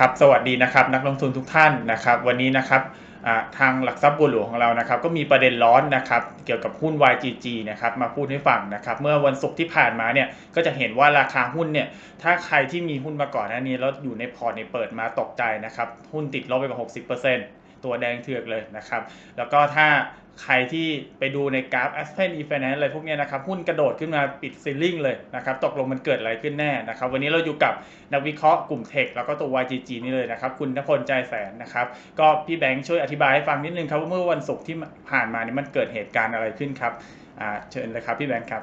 ครับสวัสดีนะครับนักลงทุนทุกท่านนะครับวันนี้นะครับทางหลักทรัพย์บัวหลวงของเรานะครับก็มีประเด็นร้อนนะครับเกี่ยวกับหุ้น YGG นะครับมาพูดให้ฟังนะครับเมื่อวันศุกร์ที่ผ่านมาเนี่ยก็จะเห็นว่าราคาหุ้นเนี่ยถ้าใครที่มีหุ้นมาก่อนหน้านี้แล้วอยู่ในพอร์ตเนี่ยเปิดมาตกใจนะครับหุ้นติดลบไปกว่า60%ตัวแดงเถือกเลยนะครับแล้วก็ถ้า ใครที่ไปดูในกราฟ Aspen e-finance อะไรพวกนี้นะครับ หุ้นกระโดดขึ้นมาปิดซีลิ่งเลยนะครับ ตกลงมันเกิดอะไรขึ้นแน่นะครับ วันนี้เราอยู่กับนักวิเคราะห์กลุ่มเทคแล้วก็ตัว YGG นี่เลยนะครับ คุณนพลใจแสนนะครับ ก็พี่แบงค์ช่วยอธิบายให้ฟังนิดนึงครับว่าเมื่อวันศุกร์ที่ผ่านมานี่มันเกิดเหตุการณ์อะไรขึ้นครับอ่าเชิญเลยครับพี่แบงค์ครับ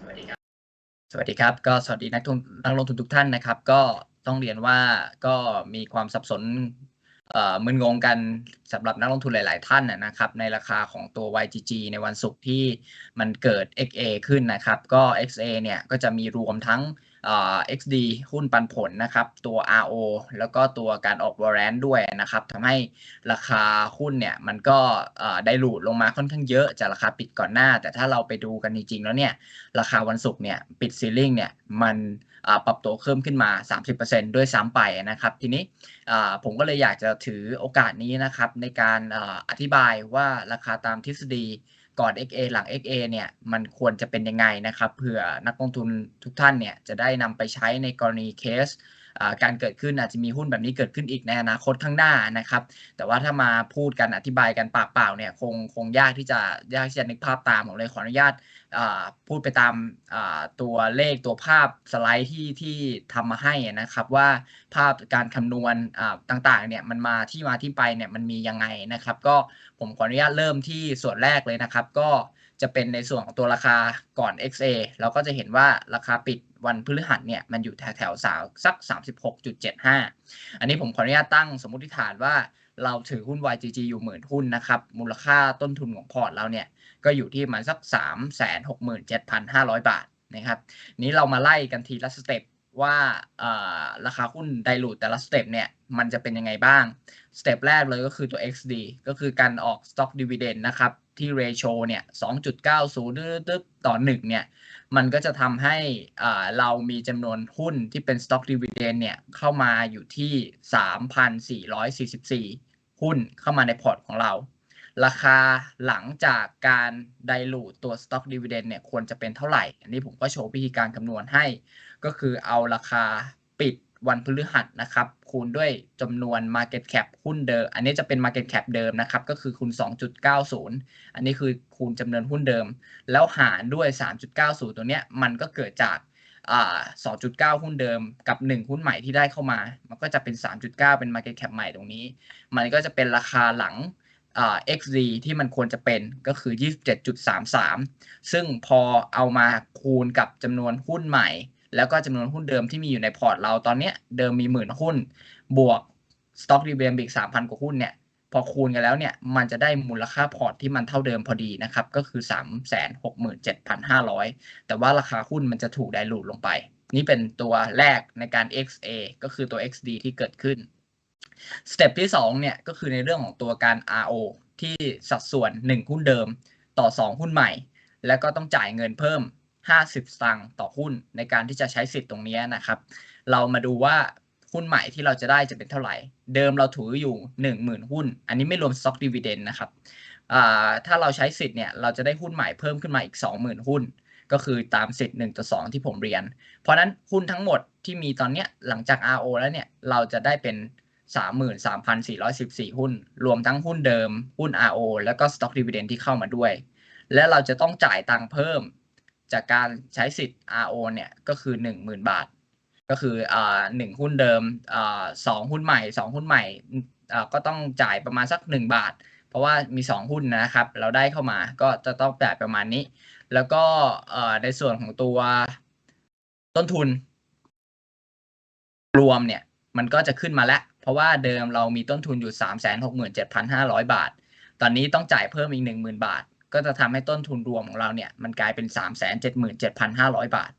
สวัสดีครับ สวัสดีครับ ก็สวัสดีนักลงทุนทุกท่านนะครับ ก็ต้องเรียนว่าก็มีความสับสน มึนงงกันสำหรับนักลงทุนหลาย ๆ ท่านนะนะครับ ในราคาของตัว YGG ในวันศุกร์ที่มันเกิด XA ขึ้นนะครับ ก็ XA เนี่ยก็จะมีรวมทั้ง XD หุ้นปันผลนะครับ ตัว RO แล้วก็ตัวการออก warrant ด้วยนะครับทำให้ราคาหุ้นเนี่ยมันก็ได้หลุดลงมาค่อนข้างเยอะจากราคาปิดก่อนหน้า แต่ถ้าเราไปดูกันจริงๆแล้วเนี่ย ราคาวันศุกร์เนี่ยปิดซีลิ่งเนี่ยมันปรับตัวเพิ่มขึ้นมา 30%ด้วยซ้ำไปนะครับ ทีนี้ผมก็เลยอยากจะถือโอกาสนี้นะครับในการออธิบายว่าราคาตามทฤษฎี ก่อน XA หลัง XA เนี่ยมันควรจะเป็นยังไงนะครับเผื่อนักลงทุนทุกท่านเนี่ยจะได้นำไปใช้ในกรณีเคส การเกิดขึ้นอาจจะมีหุ้นแบบนี้เกิดขึ้นอีกในอนาคตข้างหน้านะครับ แต่ว่าถ้ามาพูดกันอธิบายกันปากเปล่าเนี่ยคงคงยากที่จะยากที่จะนึกภาพตามผมเลยขออนุญาตพูดไปตามตัวเลขตัวภาพสไลด์ที่ที่ทำมาให้นะครับว่าภาพการคำนวณต่างๆเนี่ยมันมาที่มาที่ไปเนี่ยมันมียังไงนะครับ ก็ผมขออนุญาตเริ่มที่ส่วนแรกเลยนะครับ ก็จะเป็นในส่วนของตัวราคาก่อน XA เราก็จะเห็นว่าราคาปิด วันพฤหัสเนี่ยมันอยู่แถวแถวสาวสัก 36.75 อันนี้ผมขออนุญาตตั้งสมมติฐานว่าเราถือหุ้น YGG อยู่หมื่นหุ้นนะครับ มูลค่าต้นทุนของพอร์ตเราเนี่ย ก็อยู่ที่มาณสัก 3 6 7 5 0 0 บาทนะครับ นี้เรามาไล่กันทีละสเต็ปว่าราคาหุ้นไดรูทแต่ละสเต็ปเนี่ย มันจะเป็นยังไงบ้าง สเต็ปแรกเลยก็คือตัว XD ก็คือการออก Stock Dividend นะครับ ที่ ratio เนี่ย 2.90ตึ๊ดต่อ 1 เนี่ย มันก็จะทำให้เรามีจำนวนหุ้นที่เป็น Stock Dividend เนี่ย เข้ามาอยู่ที่ 3,444 หุ้นเข้ามาในพอร์ตของเรา ราคาหลังจากการไดรูทตัว Stock Dividend เนี่ย ควรจะเป็นเท่าไหร่ อันนี้ผมก็โชว์วิธีการคำนวณให้ ก็คือเอาราคาปิด วันพฤหัสนะครับ คูณด้วยจำนวน Market Cap หุ้นเดิม อันนี้จะเป็น Market Cap เดิมนะครับ ก็คือคูณ 2.90 อันนี้คือคูณจำนวนหุ้นเดิม แล้วหารด้วย 3.90 ตัวเนี้ยมันก็เกิดจากอ2.9 หุ้นเดิมกับ 1 หุ้นใหม่ที่ได้เข้ามา มันก็จะเป็น 3.9 เป็น Market Cap ใหม่ตรงนี้ มันก็จะเป็นราคาหลังอ่า XD ที่มันควรจะเป็นก็คือ 27.33 ซึ่งพอเอามาคูณกับจำนวนหุ้นใหม่ แล้วก็จำนวนหุ้นเดิมที่มีอยู่ในพอร์ตเราตอนเนี้ยเดิมมีหมื่นหุ้น บวก Stock Dividend อีก3,000 กว่าหุ้นเนี่ยพอคูณกันแล้วเนี่ยมันจะได้มูลค่าพอร์ตที่มันเท่าเดิมพอดีนะครับก็คือ 367,500 แต่ว่าราคาหุ้นมันจะถูกไดรูทลงไป นี่เป็นตัวแรกในการ XA ก็คือตัว XD ที่เกิดขึ้นสเต็ปที่2เนี่ยก็คือในเรื่องของตัวการ RO ที่สัดส่วน 1 หุ้นเดิมต่อ 2 หุ้นใหม่ แล้วก็ต้องจ่ายเงินเพิ่ม 50สตางค์ต่อหุ้นในการที่จะใช้สิทธิ์ตรงนี้นะครับ เรามาดูว่าหุ้นใหม่ที่เราจะได้จะเป็นเท่าไหร่ เดิมเราถืออยู่ 10,000 หุ้น อันนี้ไม่รวม Stock Dividend นะครับถ้าเราใช้สิทธิ์เนี่ยเราจะได้หุ้นใหม่เพิ่มขึ้นมาอีก 20,000 หุ้น ก็คือตามสิทธิ์1ต่อ2ที่ผมเรียน เพราะนั้นหุ้นทั้งหมดที่มีตอนเนี้ยหลังจาก RO แล้วเนี่ยเราจะได้เป็น33,414 หุ้น รวมทั้งหุ้นเดิม หุ้น RO แล้วก็ Stock Dividend ที่เข้ามาด้วย และเราจะต้องจ่ายตังค์เพิ่ม จากการใช้สิทธิ์ RO เนี่ยก็คือ 10,000 บาท ก็คืออ่าหนึ่งหุ้นเดิมอ่าสองหุ้นใหม่สองหุ้นใหม่อ่าก็ต้องจ่ายประมาณสัก 1 บาท เพราะว่ามี 2 หุ้นนะครับ เราได้เข้ามาก็จะต้องจ่ายประมาณนี้ แล้วก็ในส่วนของตัวต้นทุน รวมเนี่ยมันก็จะขึ้นมาแล้ว เพราะว่าเดิมเรามีต้นทุนอยู่ 367,500 บาท ตอนนี้ต้องจ่ายเพิ่มอีก 10,000 บาท ก็จะทำให้ต้นทุนรวมของเราเนี่ยมันกลายเป็น 377,500 บาท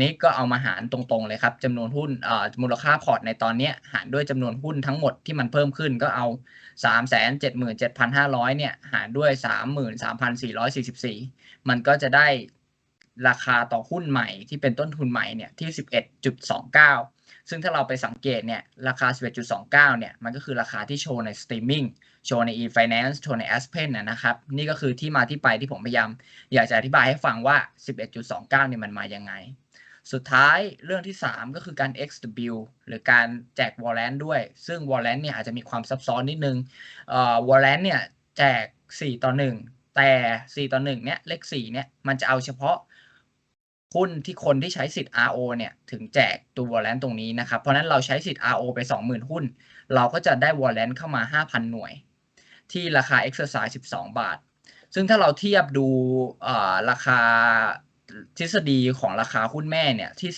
นี้ก็เอามาหารตรงๆเลยครับจำนวนหุ้นมูลค่าพอร์ตในตอนนี้หารด้วยจำนวนหุ้นทั้งหมดที่มันเพิ่มขึ้นก็เอา 377,500เนี่ยหารด้วย 33,444 มันก็จะได้ราคาต่อหุ้นใหม่ที่เป็นต้นทุนใหม่เนี่ยที่ 11.29 ซึ่งถ้าเราไปสังเกตเนี่ยราคา 11.29เนี่ยมันก็คือราคาที่โชว์ในสตรีมมิ่ง โชว์ใน e-finance โชว์ใน Aspen นะนะครับ นี่ก็คือที่มาที่ไปที่ผมพยายาม อยากจะอธิบายให้ฟังว่า 11.29เนี่ยมันมายังไง สุดท้ายเรื่องที่ 3 ก็คือการ XW หรือการแจก warrant ด้วย ซึ่ง warrant เนี่ยอาจจะมีความซับซ้อนนิดนึงเอ่อ warrant เนี่ยแจก 4 ต่อ 1 แต่ 4 ต่อ 1 เนี่ยเลข 4 เนี่ยมันจะเอาเฉพาะหุ้นที่คนที่ใช้สิทธิ์ RO เนี่ยถึงแจกตัว warrant ตรงนี้นะครับ เพราะฉะนั้นเราใช้สิทธิ์ RO ไป 20,000 หุ้น เราก็จะได้ warrant เข้ามา 5,000 หน่วย ที่ราคา exercise 12 บาท ซึ่งถ้าเราเทียบดูราคาทฤษฎีของราคาหุ้นแม่เนี่ยที่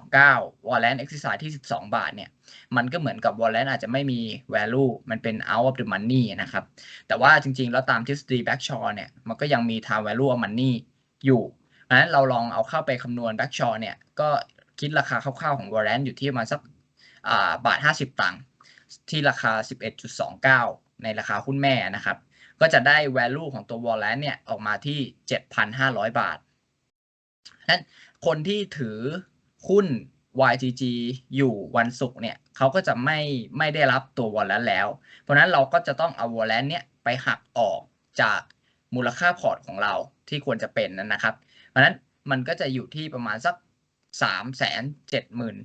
11.29 warrant exercise ที่ 12 บาทเนี่ยมันก็เหมือนกับ warrant อาจจะไม่มี value มันเป็น out of the money นะครับ แต่ว่าจริงๆ แล้วตามทฤษฎี Blackshaw เนี่ยมันก็ยังมี time value of money อยู่เพราะฉะนั้นเราลองเอาเข้าไปคำนวณ Blackshaw เนี่ยก็คิดราคาคร่าวๆของ warrant อยู่ที่ประมาณสักบาท 50 ตังค์ที่ราคา 11.29 ในราคาหุ้นแม่นะครับ ก็จะได้ value ของตัว warrant เนี่ยออกมาที่ 7,500 บาทนั้นคนที่ถือหุ้น YGG อยู่วันศุกร์เนี่ยเขาก็จะไม่ไม่ได้รับตัว warrant แล้ว เพราะนั้นเราก็จะต้องเอา warrant เนี่ยไปหักออกจากมูลค่าพอร์ตของเราที่ควรจะเป็นนั้นนะครับ เพราะฉะนั้นมันก็จะอยู่ที่ประมาณสักสามแสนเจ็ดหมื่น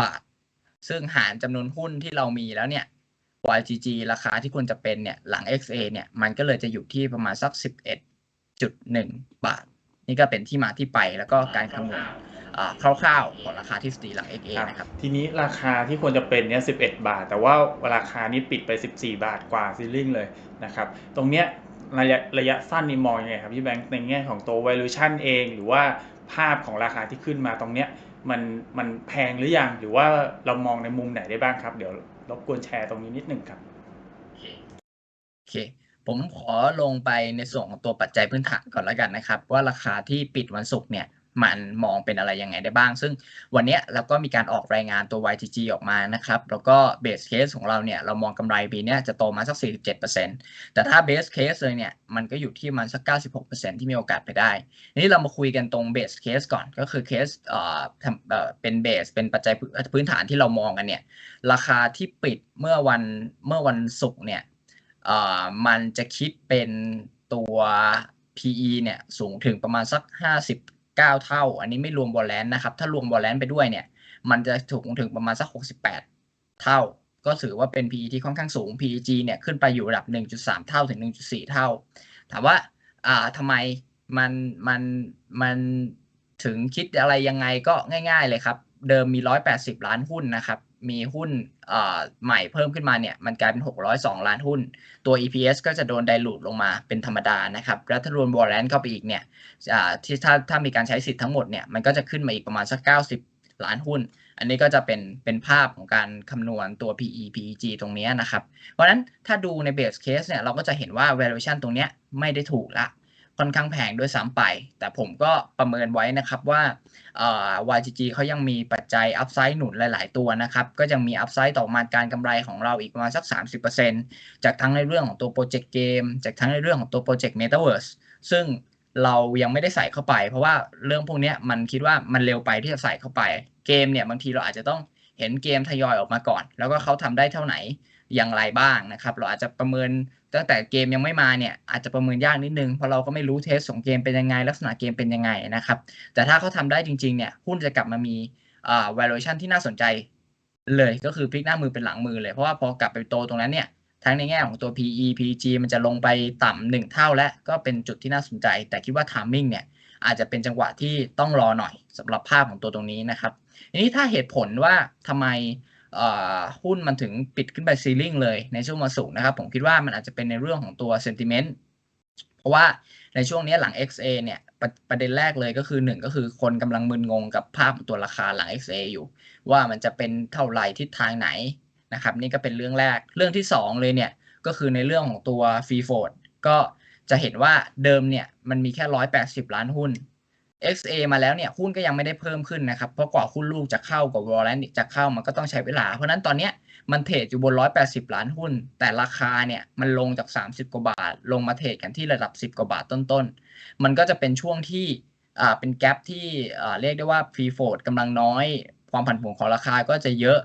บาท ซึ่งหารจำนวนหุ้นที่เรามีแล้วเนี่ย YGG ราคาที่ควรจะเป็นเนี่ยหลัง XA เนี่ยมันก็เลยจะอยู่ที่ประมาณสักสิบเอ็ดจุดหนึ่งบาท นี่ก็เป็นที่มาที่ไปแล้วก็การคำนวณอ่าคร่าวๆของราคาที่สตรีหลัง XA นะครับทีนี้ราคาที่ควรจะเป็นเนี่ย11 บาท แต่ว่าราคานี้ปิดไป 14 บาทกว่าซีลิงเลยนะครับตรงเนี้ยระยะระยะสั้นนี่มองยังไงครับพี่แบงค์ในแง่ของตัว valuation เองหรือว่าภาพของราคาที่ขึ้นมาตรงเนี้ยมันมันแพงหรือยังหรือว่าเรามองในมุมไหนได้บ้างครับ เดี๋ยว รบกวนแชร์ตรงนี้นิดหนึ่งครับโอเคผมขอลงไปในส่วนของตัวปัจจัยพื้นฐานก่อนแล้วกันนะครับ ว่าราคาที่ปิดวันศุกร์เนี่ย มันมองเป็นอะไรยังไงได้บ้าง ซึ่งวันนี้เราก็มีการออกรายงานตัว YTG ออกมานะครับ แล้วก็ base case ของเราเนี่ย เรามองกำไรปีนี้จะโตมาสัก 47%แต่ถ้า base case เลยเนี่ย มันก็อยู่ที่มันสัก 96%ที่มีโอกาสไปได้ทีนี้เรามาคุยกันตรง base case ก่อน ก็คือเอ่อทำเอ่อเป็น base เป็นปัจจัยพื้นฐานที่เรามองกันเนี่ย ราคาที่ปิดเมื่อวันเมื่อวันศุกร์เนี่ยเอ่อมันจะคิดเป็นตัว PE เนี่ยสูงถึงประมาณสัก 50 59เท่า อันนี้ไม่รวมวอลเลนนะครับ ถ้ารวมวอลเลนไปด้วยเนี่ย มันจะถูงถึงประมาณสัก 68 เท่า ก็ถือว่าเป็น PE ที่ค่อนข้างสูง PEG เนี่ยขึ้นไปอยู่ระดับ 1.3 เท่าถึง 1.4 เท่า ถามว่าอ่าทำไมมันมันมันถึงคิดอะไรยังไงก็ง่าย ๆ เลยครับ เดิมมี 180 ล้านหุ้นนะครับ มีหุ้น ใหม่เพิ่มขึ้นมาเนี่ยมันกลายเป็น 602 ล้านหุ้น ตัว EPS ก็จะโดนไดลูดลงมาเป็นธรรมดานะครับแล้วถ้ารวมวอร์เรนเข้าไปอีกเนี่ยที่ถ้าถ้ามีการใช้สิทธิ์ทั้งหมดเนี่ยมันก็จะขึ้นมาอีกประมาณสัก 90 ล้านหุ้น อันนี้ก็จะเป็นเป็นภาพของการคำนวณตัว PE PEG ตรงนี้นะครับ เพราะฉะนั้นถ้าดูใน base case เนี่ยเราก็จะเห็นว่า valuation ตรงเนี้ยไม่ได้ถูกละ ค่อนข้างแพงด้วยซ้ำไป แต่ผมก็ประเมินไว้นะครับว่า YGG เขายังมีปัจจัย upside หนุนหลาย ๆ ตัวนะครับ ก็ยังมี upside ต่อมาการกำไรของเราอีกประมาณสัก 30%จากทั้งในเรื่องของตัวโปรเจกต์เกม จากทั้งในเรื่องของตัวโปรเจกต์ Metaverse ซึ่งเรายังไม่ได้ใส่เข้าไป เพราะว่าเรื่องพวกนี้มันคิดว่ามันเร็วไปที่จะใส่เข้าไป เกมเนี่ยบางทีเราอาจจะต้องเห็นเกมทยอยออกมาก่อน แล้วก็เขาทำได้เท่าไหน อย่างไรบ้างนะครับ เราอาจจะประเมินตั้งแต่เกมยังไม่มาเนี่ยอาจจะประเมินยากนิดนึงเพราะเราก็ไม่รู้เทสของเกมเป็นยังไง ลักษณะเกมเป็นยังไงนะครับ แต่ถ้าเขาทำได้จริงๆเนี่ยหุ้นจะกลับมามีอ่า valuation ที่น่าสนใจเลยก็คือพลิกหน้ามือเป็นหลังมือเลย เพราะว่าพอกลับไปโตตรงนั้นเนี่ยทั้งในแง่ของตัว PE PG มันจะลงไปต่ำหนึ่งเท่าและก็เป็นจุดที่น่าสนใจ แต่คิดว่า timing เนี่ยอาจจะเป็นจังหวะที่ต้องรอหน่อยสำหรับภาพของตัวตรงนี้นะครับทีนี้ถ้าเหตุผลว่าทำไม หุ้นมันถึงปิดขึ้นไปซีลิ่งเลยในช่วงมาสูงนะครับ ผมคิดว่ามันอาจจะเป็นในเรื่องของตัว sentiment เพราะว่าในช่วงนี้หลัง XA เนี่ยประประเด็นแรกเลยก็คือหนึ่งก็คือคนกำลังมึนงงกับภาพตัวราคาหลัง XA อยู่ ว่ามันจะเป็นเท่าไหร่ทิศทางไหนนะครับ นี่ก็เป็นเรื่องแรกเรื่องที่สองเลยเนี่ยก็คือในเรื่องของตัว free float ก็จะเห็นว่าเดิมเนี่ยมันมีแค่ 180 ล้านหุ้น XA มาแล้วเนี่ยหุ้นก็ยังไม่ได้เพิ่มขึ้นนะครับ เพราะกว่าหุ้นลูกจะเข้ากับวอลเลนจะเข้ามันก็ต้องใช้เวลา เพราะฉะนั้นตอนเนี้ยมันเทรดอยู่บน 180 ล้านหุ้น แต่ราคาเนี่ยมันลงจาก 30 กว่าบาท ลงมาเทรดกันที่ระดับ 10 กว่าบาทต้นๆ มันก็จะเป็นช่วงที่อ่าเป็นแกลบที่อ่าเรียกได้ว่าพรีโฟดกำลังน้อย ความผันผวนของราคาก็จะเยอะ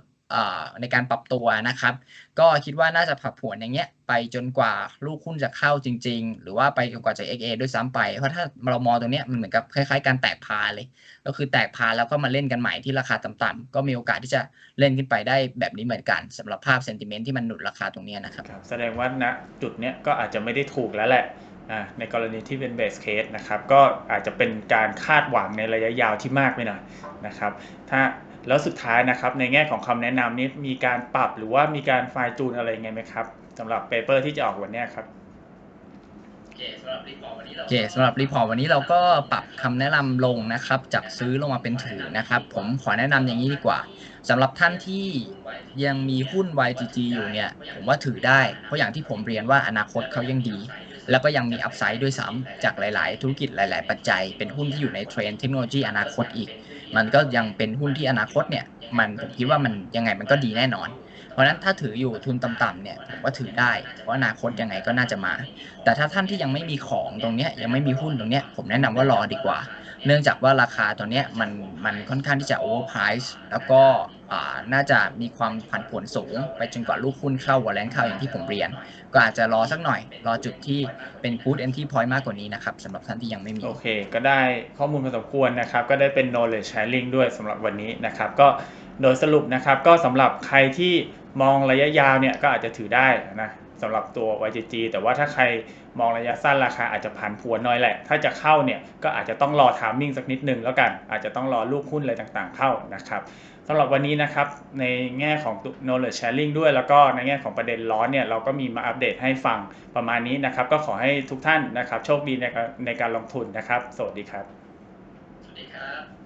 ในการปรับตัวนะครับ ก็คิดว่าน่าจะผันผวนอย่างเงี้ยไปจนกว่าลูกหุ้นจะเข้าจริง ๆ หรือว่าไปจนกว่าจะ XA ด้วยซ้ำไป เพราะถ้าเรามองตรงเนี้ยมันเหมือนกับคล้ายๆ การแตกพาเลย ก็คือแตกพาแล้วก็มาเล่นกันใหม่ที่ราคาต่ำๆก็มีโอกาสที่จะเล่นขึ้นไปได้แบบนี้เหมือนกันสำหรับภาพเซนติเมนต์ที่มันหนุนราคาตรงเนี้ยนะครับแสดงว่าณจุดเนี้ยก็อาจจะไม่ได้ถูกแล้วแหละ ในกรณีที่เป็นเบสเคสนะครับก็อาจจะเป็นการคาดหวังในระยะยาวที่มากไปหน่อยนะครับถ้าแล้วสุดท้ายนะครับในแง่ของคำแนะนำนี้มีการปรับหรือว่ามีการไฟล์จูนอะไรยังไงไหมครับสำหรับเปเปอร์ที่จะออกวันเนี้ยครับโอเคสำหรับรีพอร์ตวันนี้เราก็ปรับคำแนะนำลงนะครับ จากซื้อลงมาเป็นถือนะครับ ผมขอแนะนำอย่างนี้ดีกว่าสำหรับท่านที่ยังมีหุ้น YGG อยู่เนี่ย ผมว่าถือได้ เพราะอย่างที่ผมเรียนว่าอนาคตเขายังดี แล้วก็ยังมีอัพไซด์ด้วยซ้ำจากหลาย ๆ ธุรกิจหลาย ๆ ปัจจัย เป็นหุ้นที่อยู่ในเทรนเทคโนโลยีอนาคตอีก มันก็ยังเป็นหุ้นที่อนาคตเนี่ยมันผมคิดว่ามันยังไงมันก็ดีแน่นอน เพราะนั้นถ้าถืออยู่ทุนต่ำๆเนี่ยผมว่าถือได้ เพราะอนาคตยังไงก็น่าจะมา แต่ถ้าท่านที่ยังไม่มีของตรงเนี้ยยังไม่มีหุ้นตรงเนี้ยผมแนะนำว่ารอดีกว่า เนื่องจากว่าราคาตัวนี้มันมันค่อนข้างที่จะ overprice แล้วก็น่าจะมีความผันผวนสูง ไปจนกว่าลูกหุ้นเข้าวอลเลนเข้าอย่างที่ผมเรียน ก็อาจจะรอสักหน่อย รอจุดที่เป็น good entry point มากกว่านี้นะครับสำหรับท่านที่ยังไม่มี โอเค ก็ได้ข้อมูลพอสมควรนะครับ ก็ได้เป็น knowledge sharing ด้วยสำหรับวันนี้นะครับ ก็โดยสรุปนะครับ ก็สำหรับใครที่มองระยะยาวเนี่ยก็อาจจะถือได้นะ สำหรับตัว YGG แต่ว่าถ้าใครมองระยะสั้นราคาอาจจะผันผวนน้อยแหละ ถ้าจะเข้าเนี่ยก็อาจจะต้องรอ timing สักนิดนึงแล้วกัน อาจจะต้องรอลูกหุ้นอะไรต่างๆเข้านะครับสำหรับวันนี้นะครับในแง่ของ knowledge sharing ด้วย แล้วก็ในแง่ของประเด็นร้อนเนี่ยเราก็มีมาอัปเดตให้ฟังประมาณนี้นะครับ ก็ขอให้ทุกท่านนะครับ โชคดีในการในการลงทุนนะครับ สวัสดีครับ สวัสดีครับ